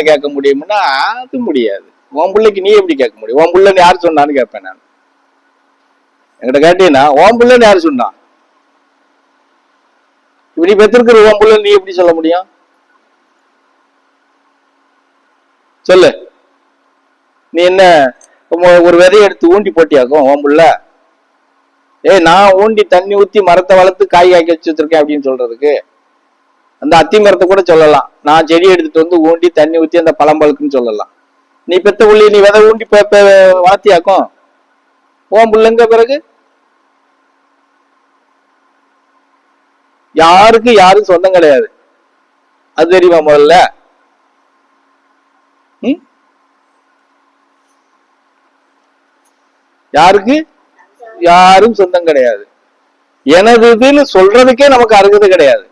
தானே கேட்க முடியும்னா அது முடியாது. உன் பிள்ளைக்கு நீ எப்படி கேட்க முடியும்? உன் பிள்ளைன்னு யார் சொன்னான்னு கேட்பேன் நான். என்கிட்ட கேட்டீங்கன்னா உன் பிள்ளைன்னு யார் சொன்னான் இப்படி பெற்றிருக்கிற உன் பிள்ளை நீ எப்படி சொல்ல முடியும்? சொல்லு. நீ என்ன ஒரு விதையை எடுத்து ஊண்டி போட்டியாக்கும் உன் பிள்ள? ஏய் நான் ஊண்டி தண்ணி ஊற்றி மரத்தை வளர்த்து காய் காய்க்க வச்சு வச்சிருக்கேன் அப்படின்னு சொல்றதுக்கு. அந்த அத்தி மரத்தை கூட சொல்லலாம். நான் செடி எடுத்துட்டு வந்து ஊண்டி தண்ணி ஊத்தி அந்த பழம் பழுக்குன்னு சொல்லலாம். நீ பெத்த புள்ளி நீ விதை ஊண்டி வளர்த்தியாக்கும் ஓம் புள்ளைங்க பிறகு? யாருக்கு யாரும் சொந்தம் கிடையாது. அது தெரியுமா முதல்ல? யாருக்கு? யாரும் சொந்தம் கிடையாது. எனது இதுன்னு சொல்றதுக்கே நமக்கு அருகது கிடையாது.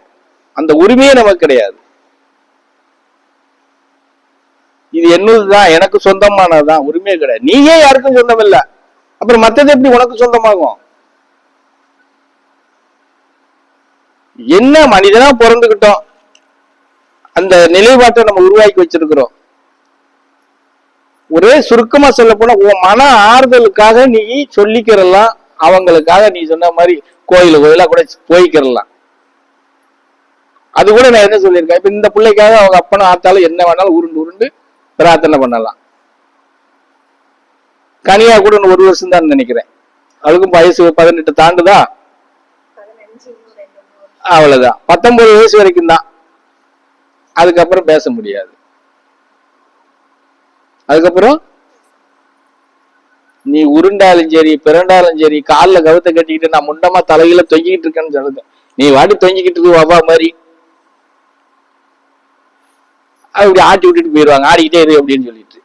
அந்த உரிமையே நமக்கு கிடையாது. இது என்னதுதான்? எனக்கு சொந்தமானதுதான். உரிமையே கிடையாது. நீயே யாருக்கும் சொந்தம் இல்லை அப்புறம் மத்தது எப்படி உனக்கு சொந்தமாகும்? என்ன மனிதனா பிறந்துகிட்டோம்? அந்த நிலைப்பாட்டை நம்ம உருவாக்கி வச்சிருக்கிறோம். ஒரே சுருக்கமா சொல்ல போனா உன் மன ஆறுதலுக்காக நீ சொல்லிக்கிறலாம். அவங்களுக்காக நீ சொன்ன மாதிரி கோயில் கோயிலா கூட போய்க்கிறலாம். அது கூட நான் என்ன சொல்லியிருக்கேன்? இப்போ இந்த பிள்ளைக்காக அவங்க அப்பனும் ஆத்தாலும் என்ன வேணாலும் உருண்டு உருண்டு பிரார்த்தனை பண்ணலாம். கனியா கூட ஒரு வருஷம் தான் நினைக்கிறேன். அவளுக்கும் வயசு பதினெட்டு தாண்டுதா? அவ்வளவுதான். பத்தொன்பது வயசு வரைக்கும் தான். அதுக்கப்புறம் பேச முடியாது. அதுக்கப்புறம் நீ உருண்டாலும் சரி பிறண்டாலும் சரி கால்ல கவுத்த கட்டிக்கிட்டு நான் முண்டமா தலையில தொங்கிக்கிட்டு இருக்கேன்னு சொல்லுது நீ வாட்டி தொங்கிக்கிட்டு இருக்கு வவா மாதிரி. அப்படி ஆட்டி விட்டுட்டு போயிடுவாங்க ஆடிக்கிட்டே இரு அப்படின்னு சொல்லிட்டு.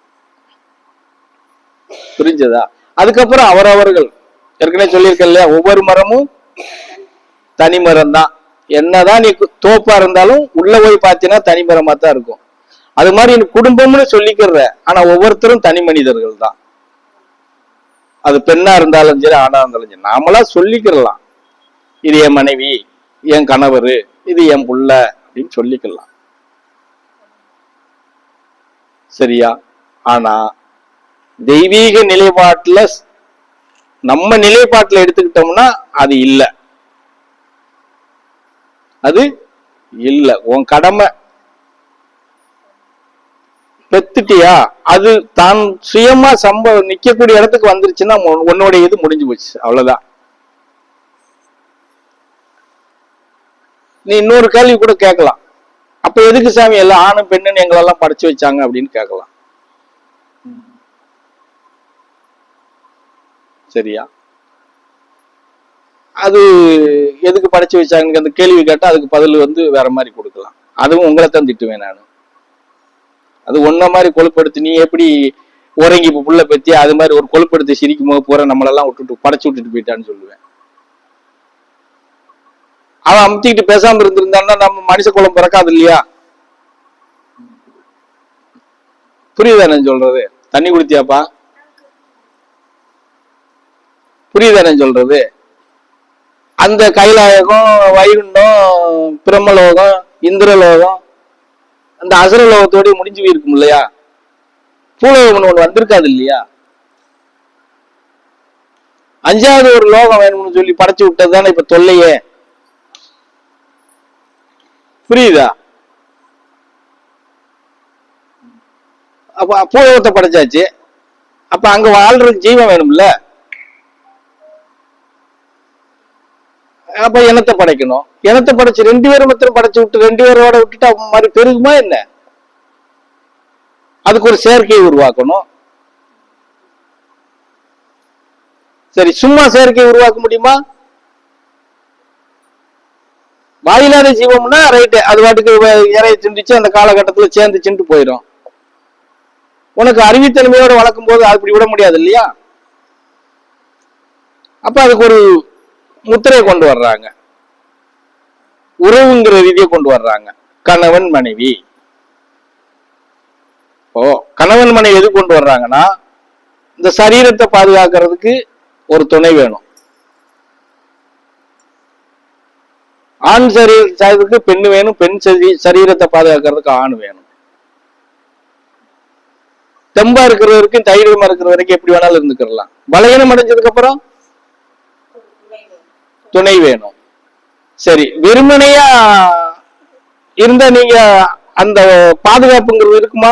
புரிஞ்சதா? அதுக்கப்புறம் அவரவர்கள். ஏற்கனவே சொல்லியிருக்கேன் இல்லையா? ஒவ்வொரு மரமும் தனி மரம் தான் என்னதான் நீ தோப்பா இருந்தாலும் உள்ள போய் பார்த்தீங்கன்னா தனி மரமா தான் இருக்கும். அது மாதிரி எனக்கு குடும்பம்னு சொல்லிக்கிறத ஆனா ஒவ்வொருத்தரும் தனி மனிதர்கள் தான் அது பெண்ணா இருந்தாலும் சரி ஆணா இருந்தாலும் சரி நாமளா சொல்லிக்கிறலாம் இது என் மனைவி என் கணவர் இது என் புள்ள அப்படின்னு சொல்லிக்கலாம் சரியா? ஆனா தெய்வீக நிலைப்பாட்டுல நம்ம நிலைப்பாட்டுல எடுத்துக்கிட்டோம்னா அது இல்லை. அது இல்லை. உன் கடமை. பெத்துட்டியா? அது தான் சுயமா சம்ப நிக்கக்கூடிய இடத்துக்கு வந்துருச்சுன்னா உன்னோட உன்னுடைய இது முடிஞ்சு போச்சு. அவ்வளவுதான். நீ இன்னொரு கேள்வி கூட கேட்கலாம். அப்ப எதுக்கு சாமி எல்லாம் ஆணும் பெண்ணுன்னு எங்களெல்லாம் படிச்சு வச்சாங்க அப்படின்னு கேட்கலாம். சரியா? அது எதுக்கு படிச்சு வச்சாங்க அந்த கேள்வி கேட்டா அதுக்கு பதில் வந்து வேற மாதிரி கொடுக்கலாம். அதுவும் உங்களை தான் திட்டுவேன் நான். அது ஒன்ன மாதிரி கொழுப்படுத்தி நீ எப்படி உறங்கி இப்போ புள்ள பத்தி அது மாதிரி ஒரு கொழுப்படுத்தி சிரிக்கும் போது பூரா நம்மளெல்லாம் விட்டுட்டு படைச்சு விட்டுட்டு போயிட்டான்னு சொல்லுவேன். அவன் அமுத்திக்கிட்டு பேசாம இருந்திருந்தான்னா நம்ம மனுஷ குலம் பிறக்காது இல்லையா? புரியுதா நான் சொல்றது? தண்ணி குடித்தியாப்பா? புரியுதா நான் சொல்றது? அந்த கைலாயகம் வைகுண்டம் பிரம்மலோகம் இந்திரலோகம் அந்த அசுரலோகத்தோடய முடிஞ்சு போயிருக்கும் இல்லையா? பூலோகம் ஒண்ணு வந்திருக்காது இல்லையா? அஞ்சாவது ஒரு லோகம் வேணும்னு சொல்லி படைச்சு விட்டது தானே இப்ப தொல்லையே? புரியுதா? அப்ப பூலோகத்தை படைச்சாச்சு. அப்ப அங்க வாழ்றதுக்கு ஜீவன் வேணும்ல? அப்ப இனத்தை படைக்கணும்? இனத்தை படைச்சு ரெண்டு பேரும் மாத்திரம் படைச்சு விட்டு ரெண்டு பேரோட விட்டுட்டு அவன் மாதிரி பெருகுமா என்ன? அதுக்கு ஒரு செயற்கையை உருவாக்கணும். சரி சும்மா செயற்கையை உருவாக்க முடியுமா? வாயில்லாத ஜீவம்னா ரைட்டு அது பாட்டுக்கு இறைய சிந்திச்சு அந்த சேர்ந்து சென்று போயிடும் உனக்கு அறிவித்தன்மையோடு வளர்க்கும் போது அப்படி விட முடியாது இல்லையா? அப்ப அதுக்கு ஒரு முத்திரையை கொண்டு வர்றாங்க. உறவுங்கிற ரீதியை கொண்டு வர்றாங்க. கணவன் மனைவி. ஓ கணவன் மனைவி எது கொண்டு வர்றாங்கன்னா இந்த சரீரத்தை பாதுகாக்கிறதுக்கு ஒரு துணை வேணும். ஆண் சரீரத்துக்கு பெண் வேணும் பெண் சரி சரீரத்தை பாதுகாக்கிறதுக்கு ஆண் வேணும். தெம்பா இருக்கிற வரைக்கும் தைரியமா இருக்கிற வரைக்கும் எப்படி வேணாலும் இருந்துக்கிறலாம் பலகீனம் அடைஞ்சதுக்கு அப்புறம் துணை வேணும். சரி வெறுமனையா இருந்தா நீங்க அந்த பாதுகாப்புங்கிறது இருக்குமா?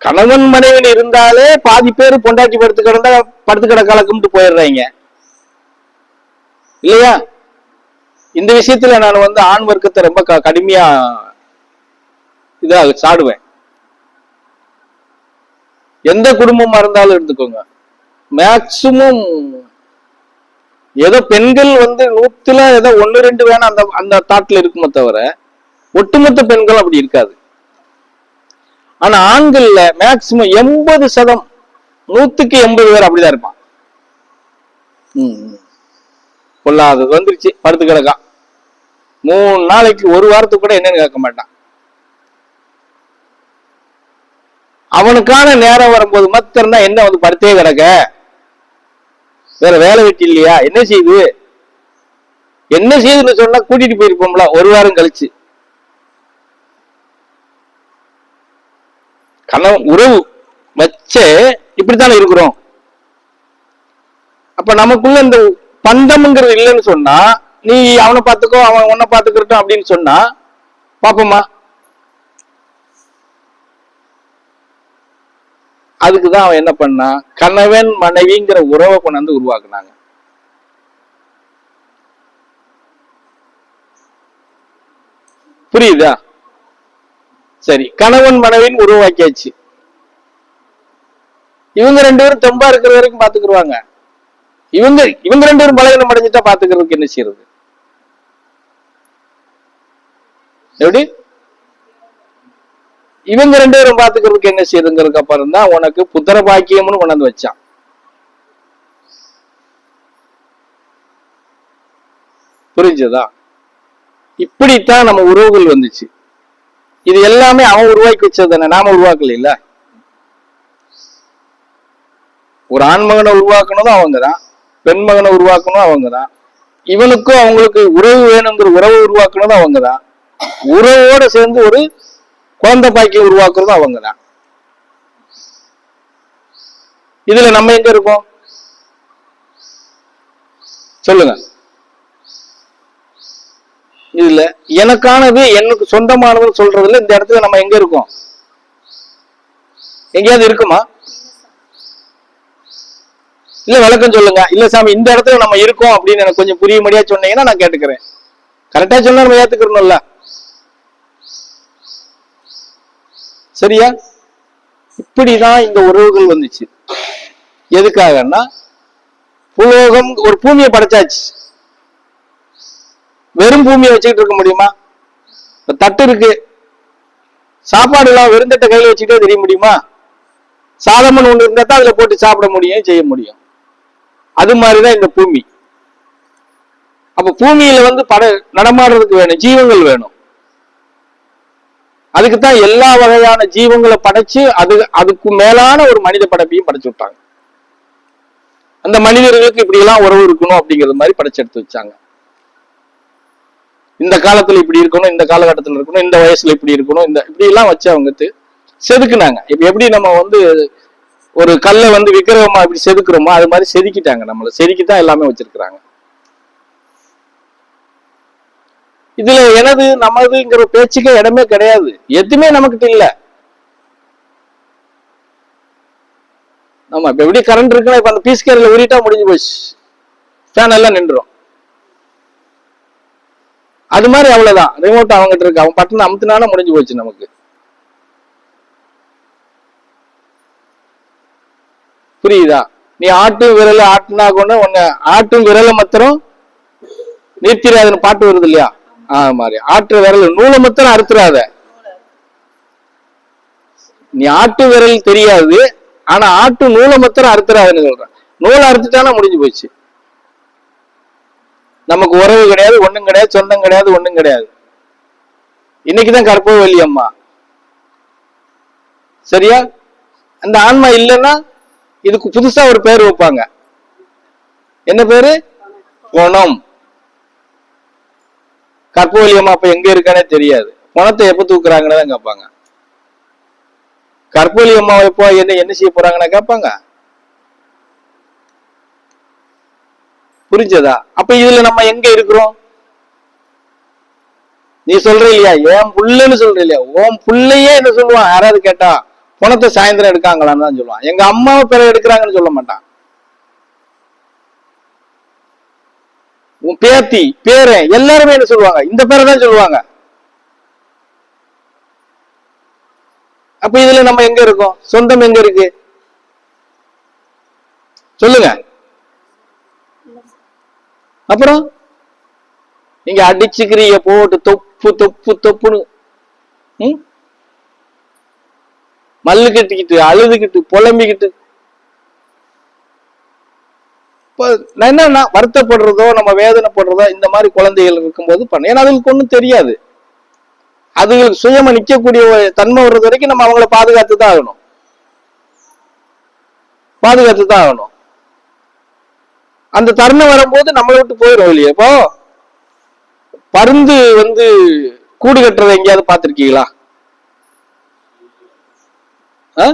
கணவன் மனைவியில் இருந்தாலே பாதி பேர் பொண்டாட்டி படுத்து கிடந்தா படுத்து கிடக்கால கும்பிட்டு போயிடுறாங்க. இல்லையா? இந்த விஷயத்துல நான் வந்து ஆண் வர்க்கத்தை ரொம்ப கடுமையா இதாக சாடுவேன். எந்த குடும்பமா இருந்தாலும் எடுத்துக்கோங்க. மேக்சிமம் ஏதோ பெண்கள் வந்து நூத்துல ஏதோ ஒன்னு ரெண்டு வேணா அந்த அந்த தாட்ல இருக்குமே தவிர ஒட்டுமொத்த பெண்கள் அப்படி இருக்காது. ஆனா ஆண்கள்ல மேக்சிமம் எண்பது சதம் நூத்துக்கு எண்பது பேர் அப்படிதான் இருப்பான் ம், வந்துருச்சு படுத்து கிடக்கான். மூணு நாளைக்கு ஒரு வாரத்துக்கு கூட என்னன்னு கேட்க மாட்டான். அவனுக்கான நேரம் வரும்போது மத்தம் தான் என்ன வந்து படுத்தே கிடக்க? வேற வேலை வெட்டி இல்லையா? என்ன செய்யுது என்ன செய்யுதுன்னு சொன்னா கூட்டிட்டு போயிருப்போம்ல ஒரு வாரம் கழிச்சு. கணவன் உறவு வச்சே இப்படித்தானே இருக்கிறோம். அப்ப நமக்குள்ள இந்த பந்தம்ங்கிறது இல்லைன்னு சொன்னா நீ அவனை பார்த்துக்கோ அவன் உன்னை பாத்துக்கிறட்டும் அப்படின்னு சொன்னா பாப்போமா அதுக்குதான் அவன் என்ன பண்ணா கணவன் மனைவிங்கிற உறவை கொண்டாந்து உருவாக்குனாங்க. புரியுதா? சரி கணவன் மனைவின் உருவாக்கியாச்சு. இவங்க ரெண்டு பேரும் தெம்பா இருக்கிற வரைக்கும் பாத்துக்கிடுவாங்க இவங்க இவங்க ரெண்டு பேரும் பலகீனம் அடைஞ்சிட்டா பாத்துக்கிறதுக்கு என்ன செய்யறது? எப்படி? இவங்க ரெண்டு பேரும் பாத்துக்கிறதுக்கு என்ன செய்யுதுங்கிறதுக்கு அப்புறம் தான் உனக்கு புத்திர பாக்கியம்னு கொண்டாந்து வச்சான். புரிஞ்சதா? இப்படித்தான் நம்ம உறவுகள் வந்துச்சு. இது எல்லாமே அவன் உருவாக்கி வச்சது தானே? நாம உருவாக்கல இல்ல ஒரு ஆண்மகனை உருவாக்கணும் அவங்க தான். பெண் மகனை உருவாக்கணும் அவங்க தான். இவனுக்கும் அவங்களுக்கு உறவு வேணுங்கிற உறவு உருவாக்கணும் அவங்க தான். உறவோட சேர்ந்து ஒரு குழந்தை பாக்கியம் உருவாக்குறதும் அவங்க தான். இதுல நம்ம எங்க இருக்கோம்? சொல்லுங்க. இதுல எனக்கானது எனக்கு சொந்தமானதுன்னு சொல்றதுல இந்த இடத்துல நம்ம எங்க இருக்கோம்? எங்கேயாவது இருக்குமா? இல்ல விளக்கம் சொல்லுங்க. இல்ல சாமி இந்த இடத்துல நம்ம இருக்கோம் அப்படின்னு எனக்கு கொஞ்சம் புரியும்படியா சொன்னீங்கன்னா நான் கேட்டுக்கிறேன். கரெக்டா சொன்னா நம்ம ஏத்துக்கிறோம்ல சரியா? இப்படிதான் இந்த உறவுகள் வந்துச்சு. எதுக்காகன்னா புலோகம் ஒரு பூமியை படைச்சாச்சு. வெறும் பூமியை வச்சுக்கிட்டு இருக்க முடியுமா? இப்ப தட்டு இருக்கு. சாப்பாடு எல்லாம் வெறும் தட்டை கையில வச்சுக்கிட்டே தெரிய முடியுமா? சாதமன் ஒண்ணு இருந்தா தான் அதுல போட்டு சாப்பிட முடியும் செய்ய முடியும். அது மாதிரிதான் இந்த பூமி. அப்ப பூமியில வந்து பட நடமாடுறதுக்கு வேணும் ஜீவங்கள் வேணும். அதுக்கு தான் எல்லா வகையான ஜீவங்களை படைச்சு அது அதுக்கு மேலான ஒரு மனித படைப்பையும் படைச்சு விட்டாங்க. அந்த மனிதர்களுக்கு இப்படி எல்லாம் உறவு இருக்கணும் அப்படிங்கிறது மாதிரி படைச்சு எடுத்து வச்சாங்க. இந்த காலத்துல இப்படி இருக்கணும் இந்த காலகட்டத்தில் இருக்கணும் இந்த வயசுல இப்படி இருக்கணும் இந்த இப்படி எல்லாம் வச்சு அவங்க செதுக்குனாங்க. இப்ப எப்படி நம்ம வந்து ஒரு கல்லை வந்து விக்கிரகமா இப்படி செதுக்குறோமோ அது மாதிரி செதுக்கிட்டாங்க நம்மள. செதுக்கித்தான் எல்லாமே வச்சிருக்கிறாங்க. இதுல எனது நமதுங்கிற பேச்சுக்கே இடமே கிடையாது. எதுவுமே நமக்கிட்ட இல்ல. ஆமா இப்ப எப்படி கரண்ட் இருக்குன்னா இப்ப அந்த பீஸ் கேரில் உரிட்டா முடிஞ்சு போச்சு. ஃபேன் எல்லாம் நின்றுடும் அது மாதிரி அவ்வளவுதான். ரிமோட் அவங்ககிட்ட இருக்கு. அவன் பட்டன் அமுத்தினாலும் முடிஞ்சு போச்சு நமக்கு. புரியுதா? நீ ஆட்டும் விரல ஆட்டுனா கொண்டு உன்னை ஆட்டும் விரல மாத்திரம் நிறுத்திடாதுன்னு பாட்டு வருது இல்லையா? ஆ மாதிரி ஆட்டு விரல் நூலை மாத்திரம் அறுத்துறாத. நீ ஆட்டு விரல் தெரியாது. ஆனா ஆட்டு நூலை மாத்திரம் அறுத்துறாதுன்னு சொல்றேன். நூலை அறுத்துட்டானா முடிஞ்சு போச்சு. நமக்கு உறவு கிடையாது ஒண்ணும் கிடையாது சொந்தம் கிடையாது ஒண்ணும் கிடையாது. இன்னைக்குதான் கற்பவல்லி அம்மா. சரியா? அந்த ஆன்மா இல்லைன்னா இதுக்கு புதுசா ஒரு பேர் வைப்பாங்க. என்ன பேரு? குணம். கற்பவல்லி அம்மா அப்ப எங்க இருக்கானே தெரியாது. பணத்தை எப்ப தூக்குறாங்கன்னு தான் கேட்பாங்க. கற்பொலி அம்மா எப்போ என்ன என்ன செய்ய போறாங்கன்னு கேட்பாங்க. புரிஞ்சதா? அப்ப இதுல நம்ம எங்க இருக்கிறோம்? நீ சொல்ற இல்லையா? ஏன் புள்ளன்னு சொல்ற இல்லையா? ஓம் புள்ளையே என்ன சொல்லுவான். யாராவது கேட்டா பணத்தை சாயந்தரம் எடுக்காங்களான்னு தான் சொல்லுவான். எங்க அம்மாவை பிற எடுக்கிறாங்கன்னு சொல்ல மாட்டான். உன் பேத்தி பேரன் எல்லாருமே என்ன சொல்லுவாங்க? இந்த பேரை தான் சொல்லுவாங்க. அப்ப இதுல நம்ம எங்க இருக்கோம்? சொந்தம் எங்க இருக்கு? சொல்லுங்க. அப்புறம்? நீங்க அடிச்சுக்கிறீங்க போட்டு தொப்பு தொப்பு தொப்புன்னு. மல்லு கட்டிக்கிட்டு அழுதுகிட்டு புலம்பிக்கிட்டு. இப்ப நான் என்னன்னா வருத்தப்படுறதோ நம்ம வேதனைப்படுறதோ இந்த மாதிரி குழந்தைகள் இருக்கும்போது பண்ண. ஏன்னா அதுங்களுக்கு ஒன்றும் தெரியாது. அதுங்களுக்கு சுயமா நிற்கக்கூடிய ஒரு தன்மை வர்றது வரைக்கும் நம்ம அவங்கள பாதுகாத்து தான் ஆகணும். பாதுகாத்து தான் ஆகணும். அந்த தருணம் வரும்போது நம்மளை விட்டு போயிடும் இல்லையா? இப்போ பருந்து வந்து கூடு கட்டுறதை எங்கேயாவது பார்த்துருக்கீங்களா? ஆ?